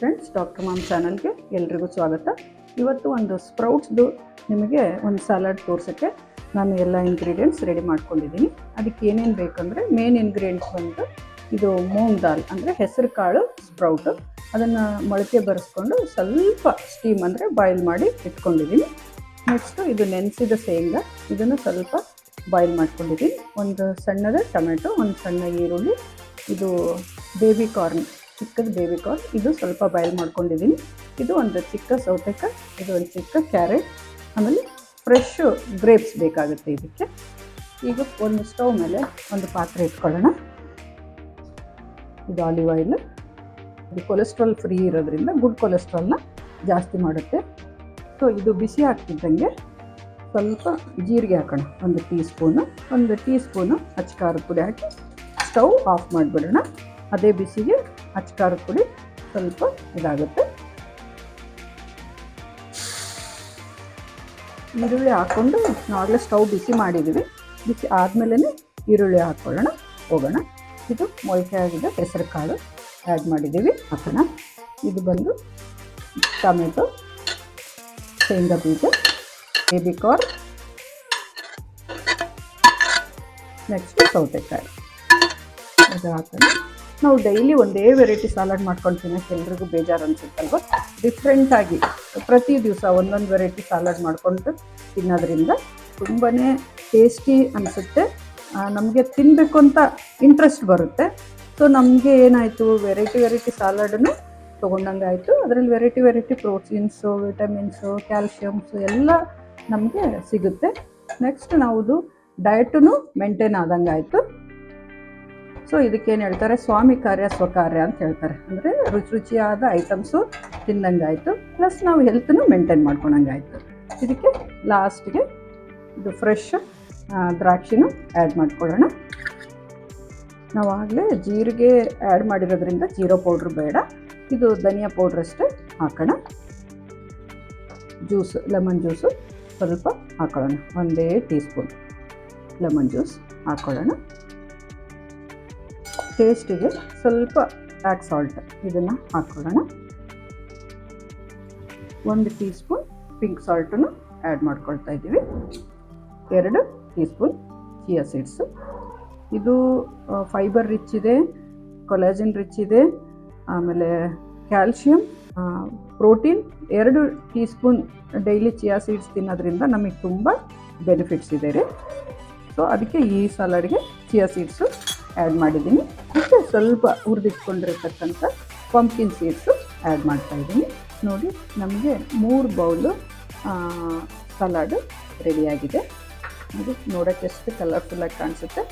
Friends doctor ma'am ಚಾನಲ್ಗೆ ಎಲ್ರಿಗೂ ಸ್ವಾಗತ. ಇವತ್ತು ಒಂದು ಸ್ಪ್ರೌಟ್ಸ್ದು ನಿಮಗೆ ಒಂದು ಸಲಾಡ್ ತೋರ್ಸೋಕ್ಕೆ ನಾನು ಎಲ್ಲ ಇಂಗ್ರೀಡಿಯೆಂಟ್ಸ್ ರೆಡಿ ಮಾಡ್ಕೊಂಡಿದ್ದೀನಿ. ಅದಕ್ಕೆ ಏನೇನು ಬೇಕಂದರೆ ಮೇನ್ ಇಂಗ್ರೀಡಿಯೆಂಟ್ಸ್ ಬಂದು ಇದು ಮೂಂಗ್ ದಾಲ್ ಅಂದರೆ ಹೆಸರು ಕಾಳು ಸ್ಪ್ರೌಟು ಅದನ್ನು ಮೊಳಕೆ ಬರೆಸ್ಕೊಂಡು ಸ್ವಲ್ಪ ಸ್ಟೀಮ್ ಅಂದರೆ ಬಾಯ್ಲ್ ಮಾಡಿ ಇಟ್ಕೊಂಡಿದ್ದೀನಿ. ನೆಕ್ಸ್ಟು ಇದು ನೆನೆಸಿದ ಶೇಂಗಾ, ಇದನ್ನು ಸ್ವಲ್ಪ ಬಾಯ್ಲ್ ಮಾಡ್ಕೊಂಡಿದ್ದೀನಿ. ಒಂದು ಸಣ್ಣದ ಟೊಮೆಟೊ, ಒಂದು ಸಣ್ಣ ಈರುಳ್ಳಿ, ಇದು ಬೇಬಿ ಕಾರ್ನ್ ಚಿಕ್ಕದ ಬೇಬಿ ಕಾರ್ನ್ ಇದು ಸ್ವಲ್ಪ ಬಾಯ್ಲ್ ಮಾಡ್ಕೊಂಡಿದ್ದೀನಿ. ಇದು ಒಂದು ಚಿಕ್ಕ ಸೌತೆಕಾಯಿ, ಇದು ಒಂದು ಚಿಕ್ಕ ಕ್ಯಾರೆಟ್ ಆಮೇಲೆ ಫ್ರೆಶ್ ಗ್ರೇಪ್ಸ್ ಬೇಕಾಗುತ್ತೆ ಇದಕ್ಕೆ. ಈಗ ಒಂದು ಸ್ಟವ್ ಮೇಲೆ ಒಂದು ಪಾತ್ರೆ ಇಟ್ಕೊಳ್ಳೋಣ. ಇದು ಆಲಿವ್ ಆಯಿಲ್ ಇದು ಕೊಲೆಸ್ಟ್ರಾಲ್ ಫ್ರೀ ಇರೋದ್ರಿಂದ ಗುಡ್ ಕೊಲೆಸ್ಟ್ರಾಲ್ನ ಜಾಸ್ತಿ ಮಾಡುತ್ತೆ. ಸೊ ಇದು ಬಿಸಿ ಆಗ್ತಿದ್ದಂಗೆ ಸ್ವಲ್ಪ ಜೀರಿಗೆ ಹಾಕೋಣ. ಒಂದು ಟೀ ಸ್ಪೂನು ಒಂದು ಟೀ ಸ್ಪೂನು ಅಚ್ಕಾರದ ಪುಡಿ ಹಾಕಿ ಸ್ಟವ್ ಆಫ್ ಮಾಡಿಬಿಡೋಣ. ಅದೇ ಬಿಸಿಗೆ ಅಚ್ಚಾರ ಪುಡಿ ಸ್ವಲ್ಪ ಇದಾಗುತ್ತೆ. ಈರುಳ್ಳಿ ಹಾಕ್ಕೊಂಡು ನಾವಾಗಲೇ ಸ್ಟವ್ ಬಿಸಿ ಮಾಡಿದ್ದೀವಿ. ಬಿಸಿ ಆದಮೇಲೆ ಈರುಳ್ಳಿ ಹಾಕ್ಕೊಳ್ಳೋಣ ಹೋಗೋಣ. ಇದು ಮೊಳಕೆ ಆಗಿದ್ದ ಹೆಸರು ಕಾಳು ಆ್ಯಡ್ ಮಾಡಿದ್ದೀವಿ. ಹಾಕೋಣ. ಇದು ಬಂದು ಟೊಮೆಟೊ, ಶೇಂಗಾ ಬೀಜ, ಬೇಬಿ ಕಾರ್ನ್, ನೆಕ್ಸ್ಟ್ ಸೌತೆಕಾಯಿ. ಇದು ಹಾಕೋಣ. ನಾವು ಡೈಲಿ ಒಂದೇ ವೆರೈಟಿ ಸಲಾಡ್ ಮಾಡ್ಕೊಂಡು ತಿನ್ನೋಕ್ಕೆ ಎಲ್ರಿಗೂ ಬೇಜಾರು ಅನ್ಸುತ್ತಲ್ವ? ಡಿಫ್ರೆಂಟಾಗಿ ಪ್ರತಿ ದಿವಸ ಒಂದೊಂದು ವೆರೈಟಿ ಸಲಾಡ್ ಮಾಡ್ಕೊಂಡು ತಿನ್ನೋದ್ರಿಂದ ತುಂಬಾ ಟೇಸ್ಟಿ ಅನಿಸುತ್ತೆ. ನಮಗೆ ತಿನ್ನಬೇಕು ಅಂತ ಇಂಟ್ರೆಸ್ಟ್ ಬರುತ್ತೆ. ಸೊ ನಮಗೆ ಏನಾಯಿತು? ವೆರೈಟಿ ವೆರೈಟಿ ಸಾಲಾಡನ್ನು ತೊಗೊಂಡಂಗೆ ಆಯಿತು. ಅದರಲ್ಲಿ variety variety proteins vitamins calciums ಎಲ್ಲ ನಮಗೆ ಸಿಗುತ್ತೆ. ನೆಕ್ಸ್ಟ್ ನಾವು ಡಯಟನ್ನು ಮೇಂಟೈನ್ ಆದಂಗೆ ಆಯಿತು ಸೊ ಇದಕ್ಕೇನು ಹೇಳ್ತಾರೆ? ಸ್ವಾಮಿ ಕಾರ್ಯ ಸ್ವಕಾರ್ಯ ಅಂತ ಹೇಳ್ತಾರೆ. ಅಂದರೆ ರುಚಿ ರುಚಿಯಾದ ಐಟಮ್ಸು ತಿನ್ನಂಗಾಯಿತು ಪ್ಲಸ್ ನಾವು ಹೆಲ್ತನ್ನು ಮೇಂಟೈನ್ ಮಾಡ್ಕೊಳಂಗಾಯಿತು ಇದಕ್ಕೆ ಲಾಸ್ಟ್ಗೆ ಇದು ಫ್ರೆಶ್ ದ್ರಾಕ್ಷಿನೂ ಆ್ಯಡ್ ಮಾಡ್ಕೊಳ್ಳೋಣ. ನಾವು ಆಗಲೇ ಜೀರಿಗೆ ಆ್ಯಡ್ ಮಾಡಿರೋದ್ರಿಂದ ಜೀರೋ ಪೌಡ್ರ್ ಬೇಡ. ಇದು ಧನಿಯಾ ಪೌಡ್ರ್ ಅಷ್ಟೇ ಹಾಕೋಣ. ಜ್ಯೂಸು ಲೆಮನ್ ಜ್ಯೂಸು ಸ್ವಲ್ಪ ಹಾಕೊಳ್ಳೋಣ. ಒಂದೇ ಟೀ ಸ್ಪೂನ್ ಲೆಮನ್ ಜ್ಯೂಸ್ ಹಾಕ್ಕೊಳ್ಳೋಣ ಟೇಸ್ಟಿಗೆ ಸ್ವಲ್ಪ ಬ್ಲ್ಯಾಕ್ ಸಾಲ್ಟ್ ಇದನ್ನು ಹಾಕ್ಕೊಳ್ಳೋಣ ಒಂದು ಟೀ ಸ್ಪೂನ್ ಪಿಂಕ್ ಸಾಲ್ಟನ್ನು ಆ್ಯಡ್ ಮಾಡ್ಕೊಳ್ತಾ ಇದ್ದೀವಿ. ಎರಡು ಟೀ ಸ್ಪೂನ್ ಚಿಯಾ ಸೀಡ್ಸು ಇದು ಫೈಬರ್ ರಿಚ್ ಇದೆ ಕೊಲಾಜಿನ್ ರಿಚ್ ಇದೆ, ಆಮೇಲೆ ಕ್ಯಾಲ್ಶಿಯಂ ಪ್ರೋಟೀನ್ ಎರಡು teaspoon daily chia seeds ತಿನ್ನೋದ್ರಿಂದ ನಮಗೆ ತುಂಬ ಬೆನಿಫಿಟ್ಸ್ ಇದೆ ರೀ. ಸೊ ಅದಕ್ಕೆ ಈ ಸಲಾಡ್ಗೆ ಚಿಯಾ ಸೀಡ್ಸು ಆ್ಯಡ್ ಮಾಡಿದ್ದೀನಿ. ಮತ್ತು ಸ್ವಲ್ಪ ಹುರಿದಿಟ್ಕೊಂಡಿರತಕ್ಕಂಥ ಪಂಪ್ಕಿನ್ ಸೀಡ್ಸು ಆ್ಯಡ್ ಮಾಡ್ತಾಯಿದ್ದೀನಿ ನೋಡಿ, ನಮಗೆ ಮೂರು ಬೌಲು ಸಲಾಡು ರೆಡಿಯಾಗಿದೆ ಅದು ನೋಡೋಕ್ಕೆ ಎಷ್ಟು ಕಲರ್ಫುಲ್ಲಾಗಿ ಕಾಣಿಸುತ್ತೆ.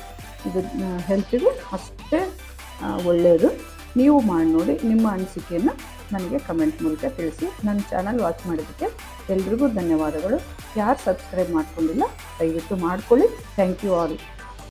ಇದು ಹೆಲ್ತಿಗೂ ಅಷ್ಟೇ ಒಳ್ಳೆಯದು ನೀವು ಮಾಡಿ ನೋಡಿ ನಿಮ್ಮ ಅನಿಸಿಕೆಯನ್ನು ನನಗೆ ಕಮೆಂಟ್ ಮೂಲಕ ತಿಳಿಸಿ. ನನ್ನ ಚಾನಲ್ ವಾಚ್ ಮಾಡಿದ್ದಕ್ಕೆ ಎಲ್ರಿಗೂ ಧನ್ಯವಾದಗಳು. ಯಾರು ಸಬ್ಸ್ಕ್ರೈಬ್ ಮಾಡ್ಕೊಂಡಿಲ್ಲ, ದಯವಿಟ್ಟು ಮಾಡ್ಕೊಳ್ಳಿ. Thank you all